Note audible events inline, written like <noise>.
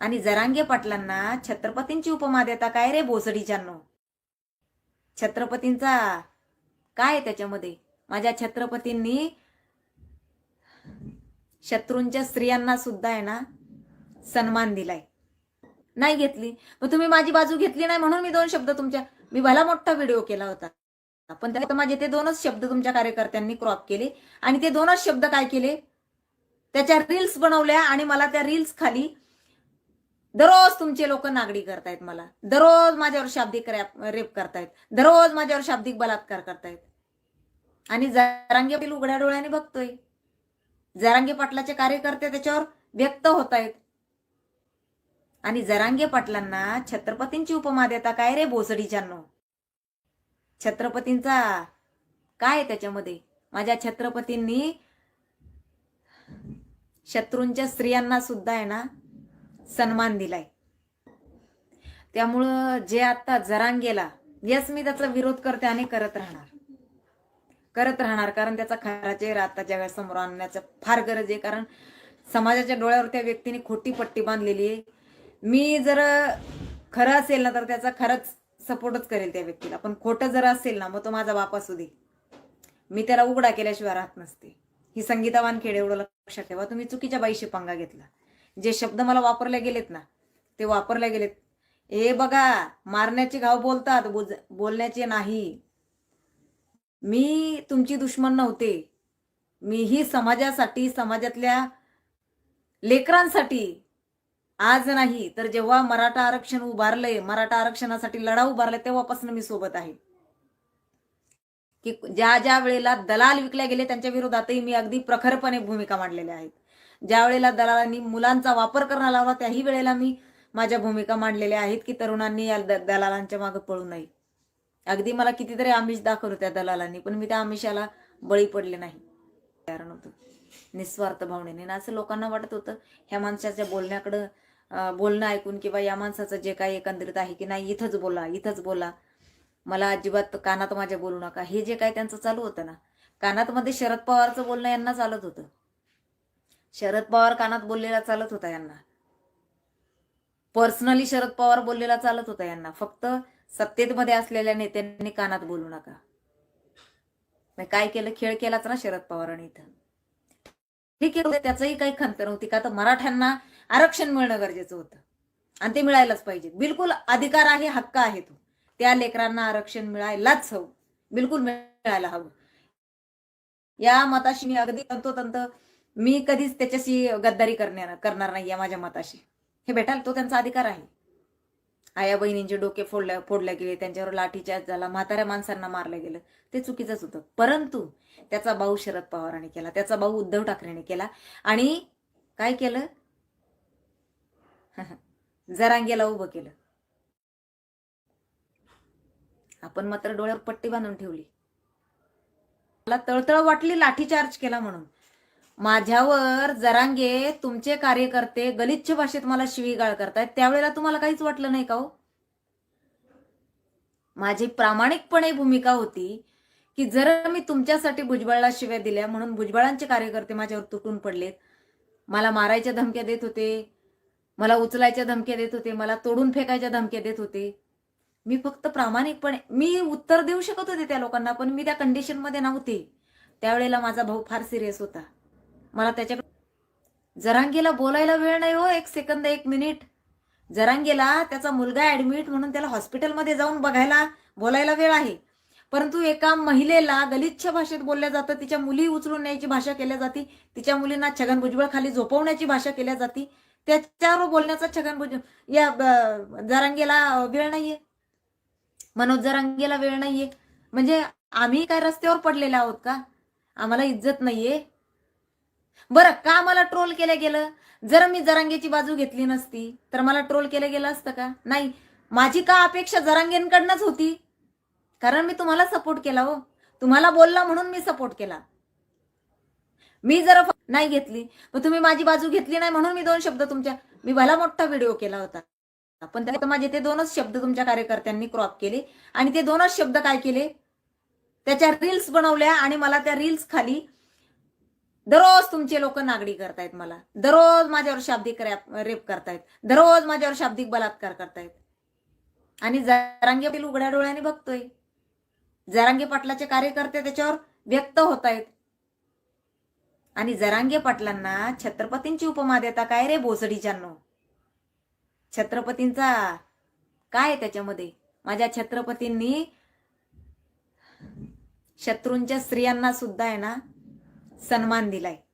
आणि जरांगे पाटलांना छत्रपतींची उपमा देता काय रे भोसडीच्यानो? छत्रपतींचा काय आहे त्याच्यामध्ये? माझ्या छत्रपतींनी शत्रूंच्या स्त्रियांना सुद्धा आहे ना सन्मान दिलाय. नाही घेतली. मग तुम्ही माझी बाजू घेतली नाही म्हणून मी दोन शब्द तुमच्या मी भला मोठा व्हिडिओ केला होता. पण त्यात माझे ते दोनच शब्द तुमच्या कार्यकर्त्यांनी क्रॉप केले आणि ते दोनच शब्द काय केले? त्याच्या रील्स बनवल्या आणि मला त्या रील्स खाली दररोज तुमचे लोक नागडी करतायत मला. दररोज माझ्यावर शाब्दिक रॅप रेप करतायत. दररोज माझ्यावर शाब्दिक बलात्कार करतायत. आणि जरांगे पाटील उघड्या डोळ्याने बघतोय. जरांगे पाटलाचे कार्यकर्ते त्याच्यावर व्यक्त होत आहेत आणि जरांगे पाटलांना छत्रपतींची उपमा देता काय रे भोसडीच्यानो छत्रपतींचा काय आहे त्याच्यामध्ये? माझ्या छत्रपतींनी शत्रूंच्या स्त्रियांना सुद्धा आहे ना सन्मान दिलाय. त्यामुळं जे आता जरांगेला यस मी त्याचा विरोध करते आणि करत राहणार. करत राहणार कारण त्याचा खरा चेहरा आता जगासमोर आणण्याचं फार गरज आहे. कारण समाजाच्या डोळ्यावर त्या व्यक्तीने खोटी पट्टी बांधलेली आहे. मी जर खरं असेल ना तर त्याचा खरंच सपोर्टच करेल त्या व्यक्तीला. पण खोटं जर असेल ना मग तो माझा बाप असू दे. मी त्याला उघडा केल्याशिवाय राहत नसते. ही संगीता वानखेडे एवढं लक्षात ठेवा. तुम्ही चुकीच्या बाईशी पंगा घेतला. जे शब्द मला वापरले गेलेत ना ते वापरले गेलेत. हे बघा मारण्याचे घाव बोलतात बोज- बोलण्याचे नाही. मी तुमची दुश्मन नव्हते. मीही समाजासाठी समाजातल्या लेकरांसाठी आज नाही तर जेव्हा मराठा आरक्षण उभारलंय मराठा आरक्षणासाठी लढा उभारलाय तेव्हापासून मी सोबत आहे. की ज्या ज्या वेळेला दलाल विकल्या गेले त्यांच्या विरोधातही मी अगदी प्रखरपणे भूमिका मांडलेल्या आहेत. ज्या वेळेला दलालांनी मुलांचा वापर करायला लावला त्याही वेळेला मी माझ्या भूमिका मांडलेल्या आहेत की तरुणांनी या द- दलालांच्या मागे पळू नये. अगदी मला कितीतरी आमिष दाखवलं त्या दलालांनी पण मी त्या आमिषाला बळी पडले नाही. कारण होतं निस्वार्थ भावनेने. असं लोकांना वाटत होतं ह्या माणसाच्या बोलण्याकडं बोलणं ऐकून किंवा या माणसाचं जे काही एकंदरीत आहे की नाही इथंच बोला इथंच बोला. मला अजिबात कानात माझ्या बोलू नका. हे जे काही त्यांचं चालू होतं ना कानात मध्ये शरद पवारचं बोलणं यांना चालत होतं. शरद पवार कानात बोललेला चालत होता यांना. पर्सनली शरद पवार बोललेला चालत होता यांना. फक्त सत्तेत मध्ये असलेल्या नेत्यांनी कानात बोलू नका. मग काय केलं? खेळ केलाच ना शरद पवारांनी इथं. ठीक आहे त्याचंही काही खंत नव्हती का तर मराठ्यांना आरक्षण मिळणं गरजेचं होतं. आणि ते मिळायलाच पाहिजे. बिलकुल अधिकार आहे हक्क आहे तो. त्या लेकरांना आरक्षण मिळायलाच हवं. बिलकुल मिळायला हवं. या मताशी मी अगदी तंतोतंत मी कधीच त्याच्याशी गद्दारी करणार करणार नाही या माझ्या मताशी. हे भेटाल तो त्यांचा अधिकार आहे. आया बहिणींचे डोके फोडल्या फोडल्या गेले त्यांच्यावर लाठीचार्ज झाला म्हाताऱ्या माणसांना मारलं गेलं. ते चुकीचंच होतं. परंतु त्याचा भाऊ शरद पवारांनी केला त्याचा भाऊ उद्धव ठाकरेने केला आणि काय केलं? <laughs> जरांगेला उभं केलं. आपण मात्र डोळ्यावर पट्टी बांधून ठेवली. मला तळतळ वाटली लाठीचार्ज केला म्हणून. माझ्यावर जरांगे तुमचे कार्यकर्ते गलिच्छ भाषेत मला शिवीगाळ करतायत. त्यावेळेला तुम्हाला काहीच वाटलं नाही का हो? माझी प्रामाणिकपणे भूमिका होती की जर मी तुमच्यासाठी भुजबळला शिव्या दिल्या म्हणून भुजबळांचे कार्यकर्ते माझ्यावर तुटून पडलेत. मला मारायच्या धमक्या देत होते मला उचलायच्या धमक्या देत होते मला तोडून फेकायच्या धमक्या देत होते. मी फक्त प्रामाणिकपणे मी उत्तर देऊ शकत होते त्या लोकांना पण मी त्या कंडिशनमध्ये नव्हते. त्यावेळेला माझा भाऊ फार सिरियस होता. मला त्याच्याकडे जरांगेला बोलायला वेळ नाही हो एक सेकंद एक मिनिट जरांगेला त्याचा मुलगा ऍडमिट म्हणून त्याला हॉस्पिटलमध्ये जाऊन बघायला बोलायला वेळ आहे. परंतु एका महिलेला गलिच्छ भाषेत बोलल्या जातं. तिच्या मुली उचलून न्यायची भाषा केल्या जाते. तिच्या मुलींना छगन भुजबळ खाली झोपवण्याची भाषा केल्या जाते. त्याच्यावर बोलण्याचा छगन भुज या जरांगेला वेळ नाहीये. मनोज जरांगेला वेळ नाहीये. म्हणजे आम्ही काय रस्त्यावर पडलेले आहोत का? आम्हाला इज्जत नाहीये. बरं का मला ट्रोल केलं गेलं? जर मी जरांगेची बाजू घेतली नसती तर मला ट्रोल केलं गेलं असतं का? नाही माझी का अपेक्षा जरांगेंकडनंच होती? कारण मी तुम्हाला सपोर्ट केला हो. तुम्हाला बोलला म्हणून मी सपोर्ट केला. मी जर नाही घेतली मग तुम्ही माझी बाजू घेतली नाही म्हणून मी दोन शब्द तुमच्या मी भला मोठा व्हिडिओ केला होता. पण त्यात माझे ते दोनच शब्द तुमच्या कार्यकर्त्यांनी क्रॉप केले. आणि ते दोनच शब्द काय केले? त्याच्या रील्स बनवल्या आणि मला त्या रील्स खाली दररोज तुमचे लोक नागडी करतायत मला. दररोज माझ्यावर शाब्दिक रॅप रेप करतायत. दररोज माझ्यावर शाब्दिक बलात्कार करतायत. आणि जरांगे पाटील उघड्या डोळ्याने बघतोय. जरांगे पाटलाचे कार्यकर्ते त्याच्यावर व्यक्त होत आहेत आणि जरांगे पाटलांना छत्रपतींची उपमा देता काय रे बोसडीच्यानो छत्रपतींचा काय आहे त्याच्यामध्ये? माझ्या छत्रपतींनी शत्रूंच्या स्त्रियांना सुद्धा आहे ना सन्मान दिलाय.